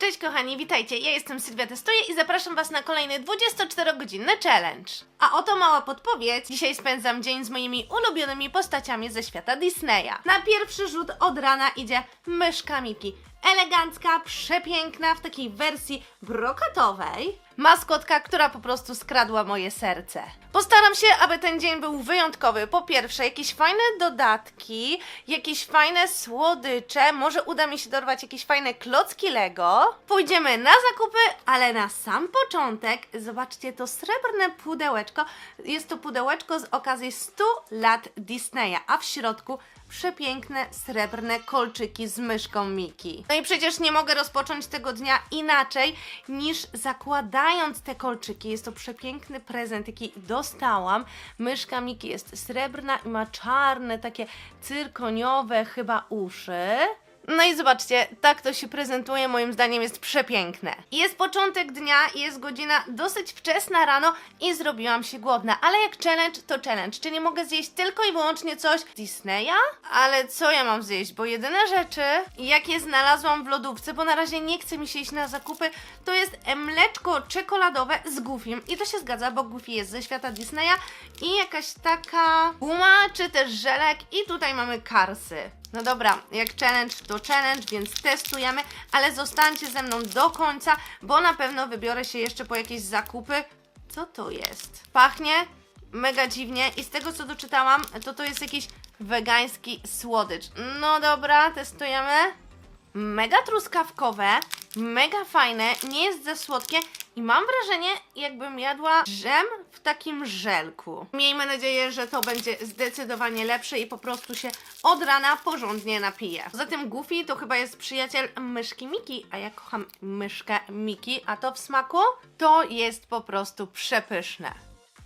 Cześć kochani, witajcie. Ja jestem Sylwia Testuję i zapraszam Was na kolejny 24-godzinny challenge. A oto mała podpowiedź. Dzisiaj spędzam dzień z moimi ulubionymi postaciami ze świata Disneya. Na pierwszy rzut od rana idzie myszka Miki. Elegancka, przepiękna, w takiej wersji brokatowej. Maskotka, która po prostu skradła moje serce. Postaram się, aby ten dzień był wyjątkowy. Po pierwsze, jakieś fajne dodatki, jakieś fajne słodycze, może uda mi się dorwać jakieś fajne klocki Lego. Pójdziemy na zakupy, ale na sam początek zobaczcie to srebrne pudełeczko. Jest to pudełeczko z okazji 100 lat Disneya, a w środku przepiękne srebrne kolczyki z myszką Miki. No i przecież nie mogę rozpocząć tego dnia inaczej niż zakładając te kolczyki. Jest to przepiękny prezent, jaki dostałam. Myszka Miki jest srebrna i ma czarne, takie cyrkoniowe chyba uszy. No i zobaczcie, tak to się prezentuje, moim zdaniem jest przepiękne. Jest początek dnia, jest godzina dosyć wczesna rano i zrobiłam się głodna, ale jak challenge to challenge, czyli mogę zjeść tylko i wyłącznie coś Disneya? Ale co ja mam zjeść, bo jedyne rzeczy, jakie znalazłam w lodówce, bo na razie nie chce mi się iść na zakupy, to jest mleczko czekoladowe z Goofim i to się zgadza, bo Goofy jest ze świata Disneya i jakaś taka guma, czy też żelek i tutaj mamy karsy. No dobra, jak challenge to challenge, więc testujemy, ale zostańcie ze mną do końca, bo na pewno wybiorę się jeszcze po jakieś zakupy. Co to jest? Pachnie mega dziwnie i z tego co doczytałam, to to jest jakiś wegański słodycz. No dobra, testujemy. Mega truskawkowe, mega fajne, nie jest za słodkie i mam wrażenie, jakbym jadła dżem w takim żelku. Miejmy nadzieję, że to będzie zdecydowanie lepsze i po prostu się od rana porządnie napiję. Poza tym Goofy to chyba jest przyjaciel myszki Miki, a ja kocham myszkę Miki, a to w smaku to jest po prostu przepyszne.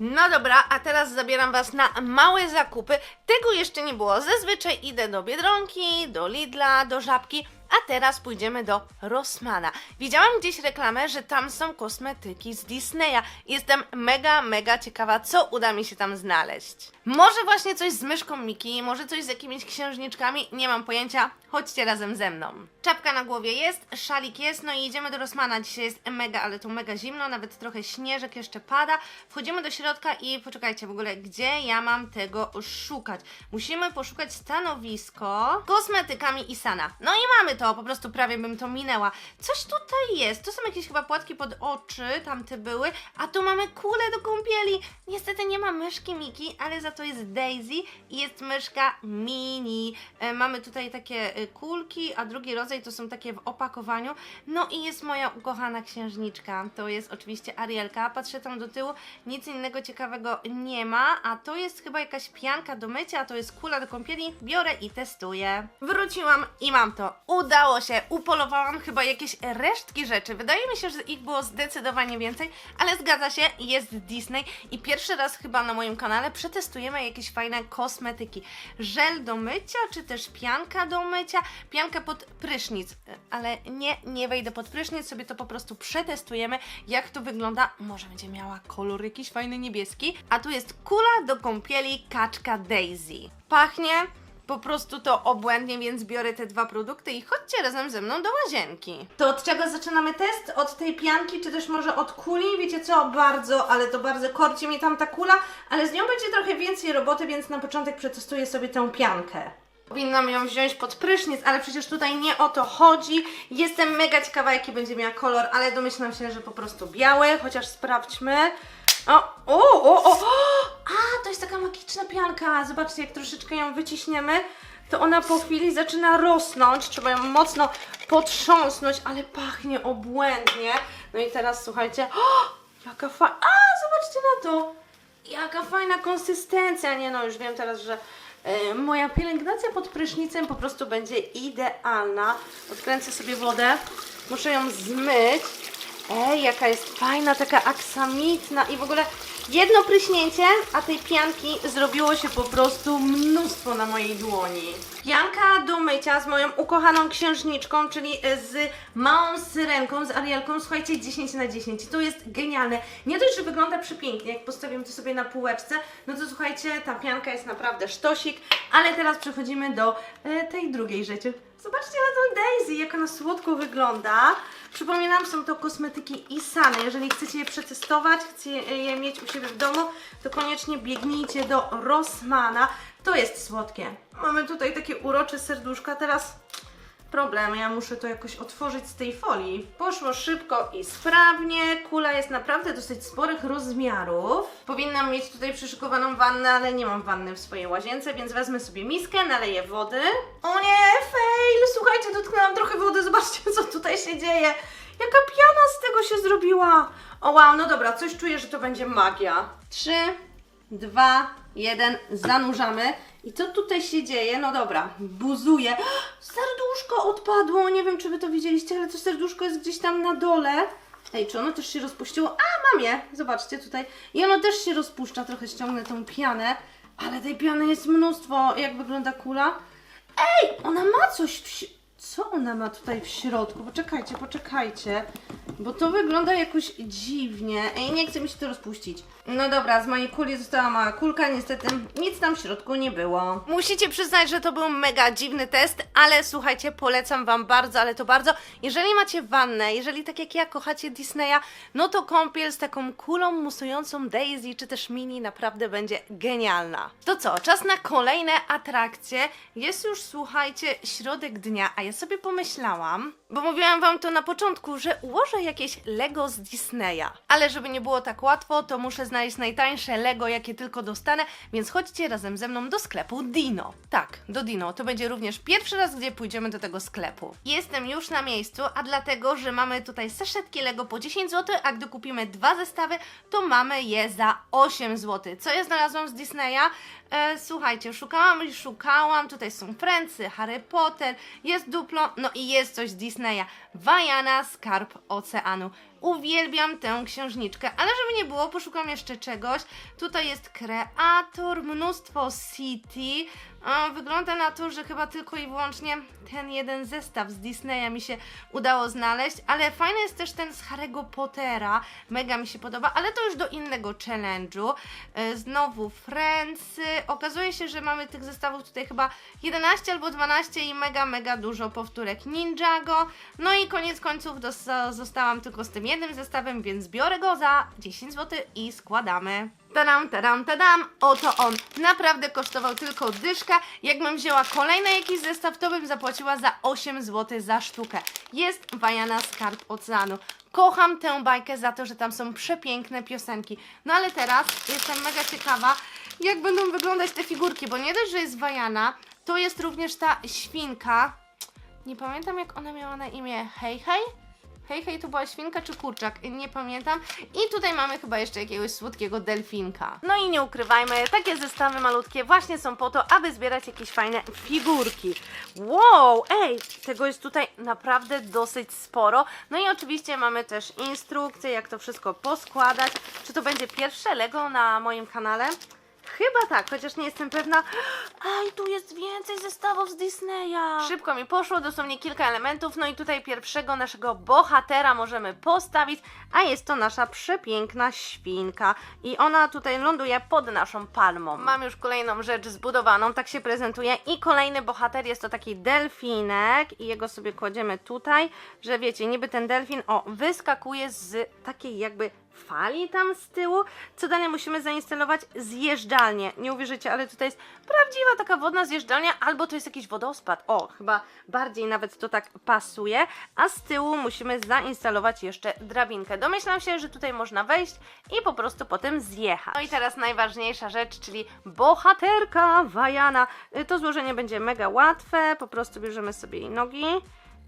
No dobra, a teraz zabieram Was na małe zakupy. Tego jeszcze nie było. Zazwyczaj idę do Biedronki, do Lidla, do Żabki, a teraz pójdziemy do Rossmana. Widziałam gdzieś reklamę, że tam są kosmetyki z Disneya. Jestem mega, mega ciekawa, co uda mi się tam znaleźć. Może właśnie coś z myszką Miki, może coś z jakimiś księżniczkami, nie mam pojęcia. Chodźcie razem ze mną. Czapka na głowie jest, szalik jest, no i idziemy do Rossmana. Dzisiaj jest mega, ale tu mega zimno, nawet trochę śnieżek jeszcze pada. Wchodzimy do środka i poczekajcie w ogóle, gdzie ja mam tego szukać? Musimy poszukać stanowisko kosmetykami Isana. No i mamy to, po prostu prawie bym to minęła. Coś tutaj jest, to są jakieś chyba płatki pod oczy, tamte były, a tu mamy kulę do kąpieli. Niestety nie ma myszki Miki, ale za to jest Daisy i jest myszka mini. E, mamy tutaj takie e, kulki, a drugi rodzaj to są takie w opakowaniu. No i jest moja ukochana księżniczka. To jest oczywiście Arielka. Patrzę tam do tyłu, nic innego ciekawego nie ma, a to jest chyba jakaś pianka do mycia, a to jest kula do kąpieli. Biorę i testuję. Wróciłam i mam to. Udało się. Upolowałam chyba jakieś resztki rzeczy. Wydaje mi się, że ich było zdecydowanie więcej, ale zgadza się, jest Disney i pierwszy raz chyba na moim kanale przetestujemy jakieś fajne kosmetyki. Żel do mycia, czy też pianka do mycia, pianka pod prysznic, ale nie, nie wejdę pod prysznic, sobie to po prostu przetestujemy, jak to wygląda. Może będzie miała kolor jakiś fajny niebieski, a tu jest kula do kąpieli kaczka Daisy. Pachnie po prostu to obłędnie, więc biorę te dwa produkty i chodźcie razem ze mną do łazienki. To od czego zaczynamy test? Od tej pianki, czy też może od kuli? Wiecie co? Bardzo, ale to bardzo korci mi tam ta kula, ale z nią będzie trochę więcej roboty, więc na początek przetestuję sobie tę piankę. Powinnam ją wziąć pod prysznic, ale przecież tutaj nie o to chodzi. Jestem mega ciekawa, jaki będzie miała kolor, ale domyślam się, że po prostu biały, chociaż sprawdźmy. O, o, o, o! A, to jest taka magiczna pianka. Zobaczcie, jak troszeczkę ją wyciśniemy, to ona po chwili zaczyna rosnąć. Trzeba ją mocno potrząsnąć, ale pachnie obłędnie. No i teraz słuchajcie. O, jaka fajna. A, zobaczcie na to! Jaka fajna konsystencja. Nie no, już wiem teraz, że e, moja pielęgnacja pod prysznicem po prostu będzie idealna. Odkręcę sobie wodę. Muszę ją zmyć. Ej, jaka jest fajna, taka aksamitna i w ogóle jedno pryśnięcie, a tej pianki zrobiło się po prostu mnóstwo na mojej dłoni. Pianka do mycia z moją ukochaną księżniczką, czyli z małą syrenką, z Arielką, słuchajcie, 10 na 10. To jest genialne. Nie dość, że wygląda przepięknie, jak postawimy to sobie na półeczce, no to słuchajcie, ta pianka jest naprawdę sztosik, ale teraz przechodzimy do e, tej drugiej rzeczy. Zobaczcie na tą Daisy, jak ona słodko wygląda. Przypominam, są to kosmetyki Isany. Jeżeli chcecie je przetestować, chcecie je mieć u siebie w domu, to koniecznie biegnijcie do Rossmana. To jest słodkie. Mamy tutaj takie urocze serduszka. Teraz problem, ja muszę to jakoś otworzyć z tej folii. Poszło szybko i sprawnie. Kula jest naprawdę dosyć sporych rozmiarów. Powinnam mieć tutaj przyszykowaną wannę, ale nie mam wanny w swojej łazience, więc wezmę sobie miskę, naleję wody. O nie, fail! Słuchajcie, dotknęłam trochę wody, zobaczcie co tutaj się dzieje. Jaka piana z tego się zrobiła. O wow, no dobra, coś czuję, że to będzie magia. Trzy, dwa, jeden, zanurzamy. I co tutaj się dzieje? No dobra, buzuje. Serduszko odpadło, nie wiem czy wy to widzieliście, ale to serduszko jest gdzieś tam na dole. Ej, czy ono też się rozpuściło? A, mam je! Zobaczcie tutaj. I ono też się rozpuszcza, trochę ściągnę tą pianę. Ale tej piany jest mnóstwo. Jak wygląda kula? Ej, ona ma coś w si- Co ona ma tutaj w środku? Poczekajcie, poczekajcie. Bo to wygląda jakoś dziwnie. Ej, nie chce mi się to rozpuścić. No dobra, z mojej kuli została mała kulka, niestety nic tam w środku nie było. Musicie przyznać, że to był mega dziwny test, ale słuchajcie, polecam Wam bardzo, ale to bardzo. Jeżeli macie wannę, jeżeli tak jak ja kochacie Disneya, no to kąpiel z taką kulą musującą Daisy, czy też Mini naprawdę będzie genialna. To co, czas na kolejne atrakcje. Jest już, słuchajcie, środek dnia, a ja sobie pomyślałam, bo mówiłam Wam to na początku, że ułożę jakieś Lego z Disneya. Ale żeby nie było tak łatwo, to muszę znaleźć najtańsze Lego, jakie tylko dostanę, więc chodźcie razem ze mną do sklepu Dino. Tak, do Dino. To będzie również pierwszy raz, gdzie pójdziemy do tego sklepu. Jestem już na miejscu, a dlatego, że mamy tutaj saszetki Lego po 10 zł, a gdy kupimy dwa zestawy, to mamy je za 8 zł. Co ja znalazłam z Disneya? E, słuchajcie, szukałam i szukałam. Tutaj są Friendsy, Harry Potter, jest Duplo, no i jest coś z Disneya. Vajana, Skarb Oceanu. Uwielbiam tę księżniczkę, ale żeby nie było, poszukam jeszcze czegoś. Tutaj jest kreator, mnóstwo City. Wygląda na to, że chyba tylko i wyłącznie ten jeden zestaw z Disneya mi się udało znaleźć, ale fajny jest też ten z Harry'ego Pottera. Mega mi się podoba, ale to już do innego challenge'u. E, Znowu Friendsy. Okazuje się, że mamy tych zestawów tutaj chyba 11 albo 12 i mega, mega dużo powtórek Ninjago. No i koniec końców zostałam tylko z tym jednym zestawem, więc biorę go za 10 zł i składamy. Tadam, tadam, tadam, oto on. Naprawdę kosztował tylko dyszkę. Jakbym wzięła kolejny jakiś zestaw, to bym zapłaciła za 8 zł za sztukę. Jest Wajana Skarb Oceanu. Kocham tę bajkę za to, że tam są przepiękne piosenki. No ale teraz jestem mega ciekawa, jak będą wyglądać te figurki, bo nie dość, że jest Wajana, to jest również ta świnka. Nie pamiętam, jak ona miała na imię. Hej, hej? Hej, hej, to była świnka czy kurczak? Nie pamiętam. I tutaj mamy chyba jeszcze jakiegoś słodkiego delfinka. No i nie ukrywajmy, takie zestawy malutkie właśnie są po to, aby zbierać jakieś fajne figurki. Wow, ej, tego jest tutaj naprawdę dosyć sporo. No i oczywiście mamy też instrukcje, jak to wszystko poskładać. Czy to będzie pierwsze Lego na moim kanale? Chyba tak, chociaż nie jestem pewna. Ej, tu jest więcej zestawów z Disneya. Szybko mi poszło, dosłownie kilka elementów. No i tutaj pierwszego naszego bohatera możemy postawić, a jest to nasza przepiękna świnka. I ona tutaj ląduje pod naszą palmą. Mam już kolejną rzecz zbudowaną, tak się prezentuje. I kolejny bohater jest to taki delfinek i jego sobie kładziemy tutaj, że wiecie, niby ten delfin, o, wyskakuje z takiej jakby fali tam z tyłu. Co dalej musimy zainstalować? Zjeżdżalnię. Nie uwierzycie, ale tutaj jest prawdziwa taka wodna zjeżdżalnia, albo to jest jakiś wodospad. O, chyba bardziej nawet to tak pasuje. A z tyłu musimy zainstalować jeszcze drabinkę. Domyślam się, że tutaj można wejść i po prostu potem zjechać. No i teraz najważniejsza rzecz, czyli bohaterka Wajana. Y, To złożenie będzie mega łatwe. Po prostu bierzemy sobie jej nogi.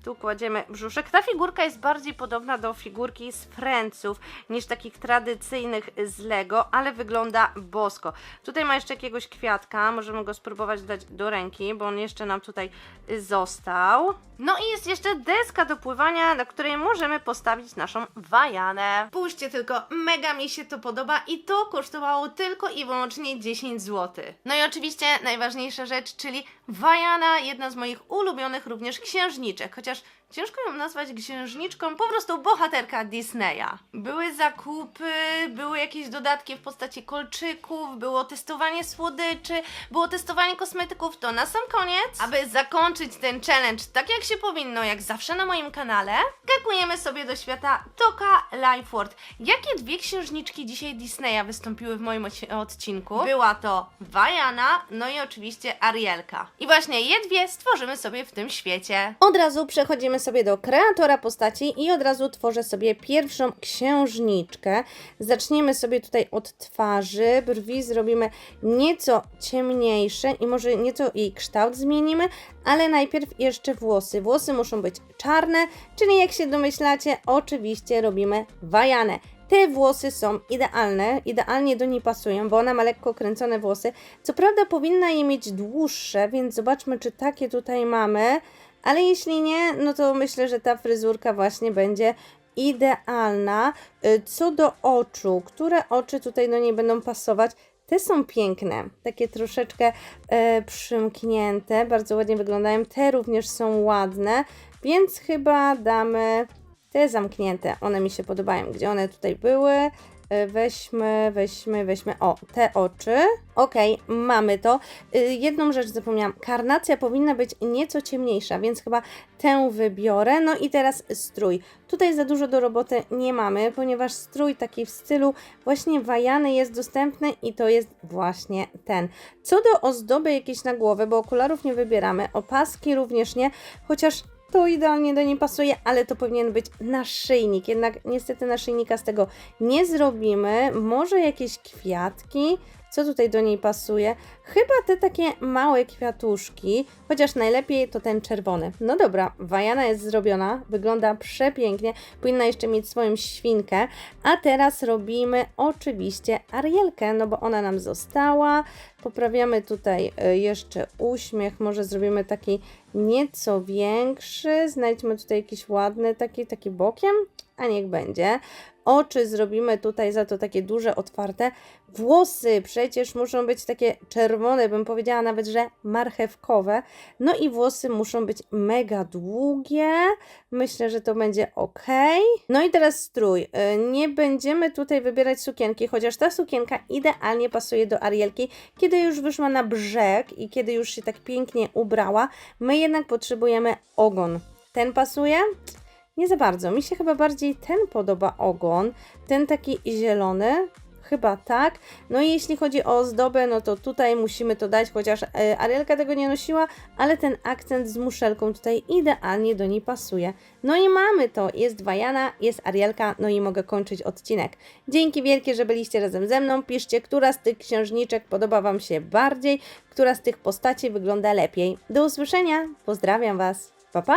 Tu kładziemy brzuszek. Ta figurka jest bardziej podobna do figurki z Friendsów niż takich tradycyjnych z Lego, ale wygląda bosko. Tutaj ma jeszcze jakiegoś kwiatka, możemy go spróbować dać do ręki, bo on jeszcze nam tutaj został. No i jest jeszcze deska do pływania, na której możemy postawić naszą wajanę. Spójrzcie tylko, mega mi się to podoba i to kosztowało tylko i wyłącznie 10 zł. No i oczywiście najważniejsza rzecz, czyli wajana, jedna z moich ulubionych również księżniczek, chociaż ellos Ciężko ją nazwać księżniczką, po prostu bohaterka Disneya. Były zakupy, były jakieś dodatki w postaci kolczyków, było testowanie słodyczy, było testowanie kosmetyków. To na sam koniec, aby zakończyć ten challenge tak jak się powinno, jak zawsze na moim kanale, skakujemy sobie do świata Toka Lifeworld. Jakie dwie księżniczki dzisiaj Disneya wystąpiły w moim odci- odcinku? Była to Vajana, no i oczywiście Arielka. I właśnie je dwie stworzymy sobie w tym świecie. Od razu przechodzimy sobie do kreatora postaci i od razu tworzę sobie pierwszą księżniczkę. Zaczniemy sobie tutaj od twarzy, brwi zrobimy nieco ciemniejsze i może nieco jej kształt zmienimy, ale najpierw jeszcze włosy. Włosy muszą być czarne, czyli jak się domyślacie, oczywiście robimy wajanę. Te włosy są idealne, idealnie do niej pasują, bo ona ma lekko kręcone włosy. Co prawda powinna je mieć dłuższe, więc zobaczmy, czy takie tutaj mamy. Ale jeśli nie, no to myślę, że ta fryzurka właśnie będzie idealna. Y, Co do oczu, które oczy tutaj do niej będą pasować? Te są piękne, takie troszeczkę e, przymknięte, bardzo ładnie wyglądają. Te również są ładne, więc chyba damy te zamknięte. One mi się podobają. Gdzie one tutaj były? E, Weźmy, weźmy, weźmy. O, te oczy. Okej, mamy to. Y, Jedną rzecz zapomniałam. Karnacja powinna być nieco ciemniejsza, więc chyba tę wybiorę. No i teraz strój. Tutaj za dużo do roboty nie mamy, ponieważ strój taki w stylu właśnie wajany jest dostępny i to jest właśnie ten. Co do ozdoby jakiejś na głowę, bo okularów nie wybieramy, opaski również nie, chociaż to idealnie do niej pasuje, ale to powinien być naszyjnik. Jednak niestety naszyjnika z tego nie zrobimy. Może jakieś kwiatki. Co tutaj do niej pasuje? Chyba te takie małe kwiatuszki, chociaż najlepiej to ten czerwony. No dobra, wajana jest zrobiona, wygląda przepięknie, powinna jeszcze mieć swoją świnkę, a teraz robimy oczywiście Arielkę, no bo ona nam została. Poprawiamy tutaj e, jeszcze uśmiech, może zrobimy taki nieco większy, znajdźmy tutaj jakiś ładny, taki, taki bokiem, a niech będzie. Oczy zrobimy tutaj za to takie duże, otwarte. Włosy przecież muszą być takie czerwone, bym powiedziała nawet, że marchewkowe. No i włosy muszą być mega długie. Myślę, że to będzie ok. No i teraz strój. Y, Nie będziemy tutaj wybierać sukienki, chociaż ta sukienka idealnie pasuje do Arielki. Kiedy już wyszła na brzeg i kiedy już się tak pięknie ubrała, my jednak potrzebujemy ogon. Ten pasuje? Nie za bardzo. Mi się chyba bardziej ten podoba ogon. Ten taki zielony. Chyba tak. No i jeśli chodzi o ozdobę, no to tutaj musimy to dać, chociaż e, Arielka tego nie nosiła, ale ten akcent z muszelką tutaj idealnie do niej pasuje. No i mamy to. Jest Wajana, jest Arielka, no i mogę kończyć odcinek. Dzięki wielkie, że byliście razem ze mną. Piszcie, która z tych księżniczek podoba Wam się bardziej, która z tych postaci wygląda lepiej. Do usłyszenia. Pozdrawiam Was. Pa, pa!